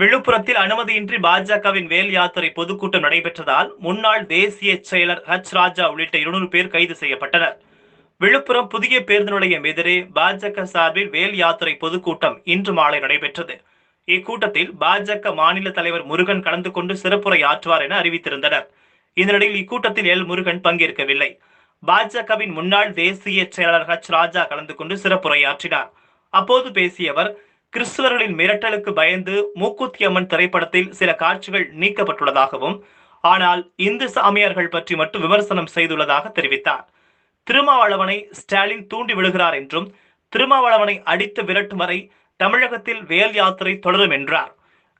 விழுப்புரத்தில் அனுமதியின்றி பாஜகவின் வேல் யாத்திரை பொதுக்கூட்டம் நடைபெற்றதால் முன்னாள் தேசிய செயலர் ஹச் ராஜா உள்ளிட்ட இருநூறு பேர் கைது செய்யப்பட்டனர். விழுப்புரம் புதிய பேருந்து நிலையம் எதிரே பாஜக சார்பில் வேல் யாத்திரை பொதுக்கூட்டம் இன்று மாலை நடைபெற்றது. இக்கூட்டத்தில் பாஜக மாநில தலைவர் முருகன் கலந்து கொண்டு சிறப்புரை ஆற்றுவார் என அறிவித்திருந்தனர். இந்த நிலையில் இக்கூட்டத்தில் எல் முருகன் பங்கேற்கவில்லை. பாஜகவின் முன்னாள் தேசிய செயலாளர் ஹச் ராஜா கலந்து கொண்டு சிறப்புரையாற்றினார். அப்போது பேசிய அவர் கிறிஸ்துவர்களின் மிரட்டலுக்கு பயந்து மூக்குத்தி அம்மன் திரைப்படத்தில் சில காட்சிகள் நீக்கப்பட்டுள்ளதாகவும் ஆனால் இந்து சாமியார்கள் பற்றி மட்டும் விமர்சனம் செய்துள்ளதாக தெரிவித்தார். திருமாவளவனை ஸ்டாலின் தூண்டி விடுகிறார் என்றும் திருமாவளவனை அடித்து விரட்டும் வரை தமிழகத்தில் வேல் யாத்திரை தொடரும் என்றார்.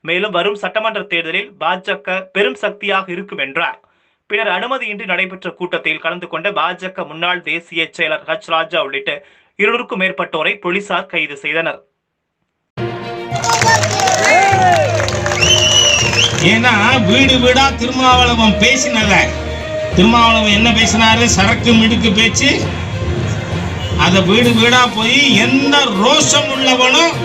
மேலும் வரும் சட்டமன்ற தேர்தலில் பாஜக பெரும் சக்தியாக இருக்கும் என்றார். பின்னர் அனுமதியின்றி நடைபெற்ற கூட்டத்தில் கலந்து கொண்ட பாஜக முன்னாள் தேசிய செயலர் ஹச் ராஜா உள்ளிட்ட இருநூறுக்கும் மேற்பட்டோரை போலீசார் கைது செய்தனர். ஏன்னா வீடு வீடா திருமாவளவன் பேசினத. திருமாவளவன் என்ன பேசினாரு? சரக்கு மிடுக்கு பேச்சு. அதை வீடு வீடா போய் எந்த ரோஷம் உள்ளவனும்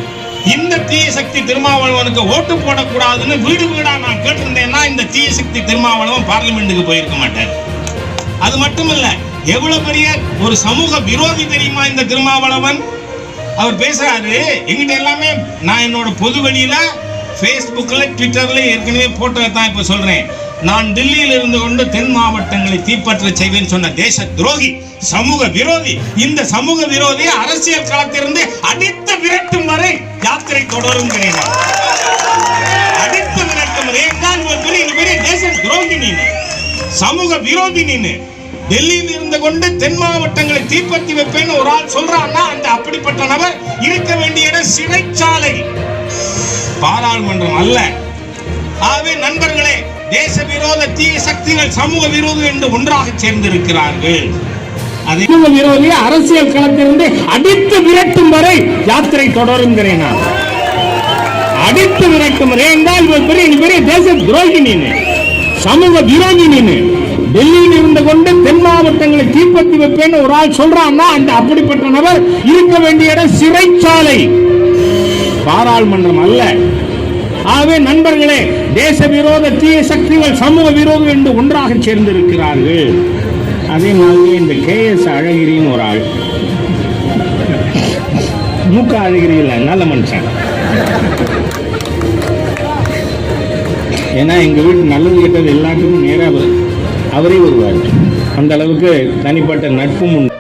இந்த தீய சக்தி திருமாவளவனுக்கு ஓட்டு போடக்கூடாதுன்னு வீடு வீடா நான் கேட்டிருந்தேன்னா இந்த தீய சக்தி திருமாவளவன் பார்லிமெண்ட்டுக்கு போயிருக்க மாட்டார். அது மட்டும் இல்ல எவ்வளவு பெரிய ஒரு சமூக விரோதி தெரியுமா இந்த திருமாவளவன்? அவர் பேசுறாரு எங்கிட்ட எல்லாமே நான் என்னோட பொது வெளியில ஃபேஸ்புக்கில் ட்விட்டரில் ஏற்கனவே போட்டதை தான் இப்போ சொல்கிறேன் நான் டெல்லியில் இருந்து கொண்டு தென் மாவட்டங்களை தீப்பற்ற செய்வேன் சொன்ன தேச துரோகி சமூக விரோதி இந்த சமூக விரோதி அரசியல் களத்திலிருந்து அடித்து விரட்டும் வரை யாத்திரை தொடரும் நான். அடித்து விரட்டும் வரை பெரிய தேச துரோகி நீனு? சமூக விரோதி நீனு? டெல்லியில் இருந்து கொண்டு தென் மாவட்டங்களை தீப்பற்றி வைப்பேன்னு ஒரு ஆள் சொல்றான்னா அந்த அப்படிப்பட்ட நபர் இருக்க வேண்டிய இடம் சிறைச்சாலை. பாராளுமன்றம் அல்ல. ஆகவே நண்பர்களே தேச விரோத தீய சக்திகள் சமூக விரோதம் என்று ஒன்றாக சேர்ந்திருக்கிறார்கள். அதை அரசியல் களத்திலிருந்து அடித்து விரட்டும் வரை யாத்திரை தொடருங்கிறேன் நான். அடித்து விரட்டும் வரை என்றால் பெரிய பெரிய தேச துரோகி நீனு சமூக விரோதி நீனு டெல்லியில் இருந்து கொண்டு தென் மாவட்டங்களை தீப்பற்றி வைப்பேன்னு ஒரு ஆள் சொல்றான்னா அந்த அப்படிப்பட்ட நபர் இருக்க வேண்டிய சிறைச்சாலை. பாராளுமன்றம் அல்ல. ஆகவே நண்பர்களே தேச விரோத தீய சக்திகள் சமூக விரோதம் என்று ஒன்றாக சேர்ந்திருக்கிறார்கள். அதே மாதிரி இந்த கே எஸ் அழகிரின்னு ஒரு ஆள். மூக்க அழகிரி இல்லை நல்ல மனுஷன். ஏன்னா எங்கள் வீட்டு நல்லது கெட்டது எல்லாத்துக்கும் நேராக அவரே வருவார். அந்த அளவுக்கு தனிப்பட்ட நட்பும் உண்டு.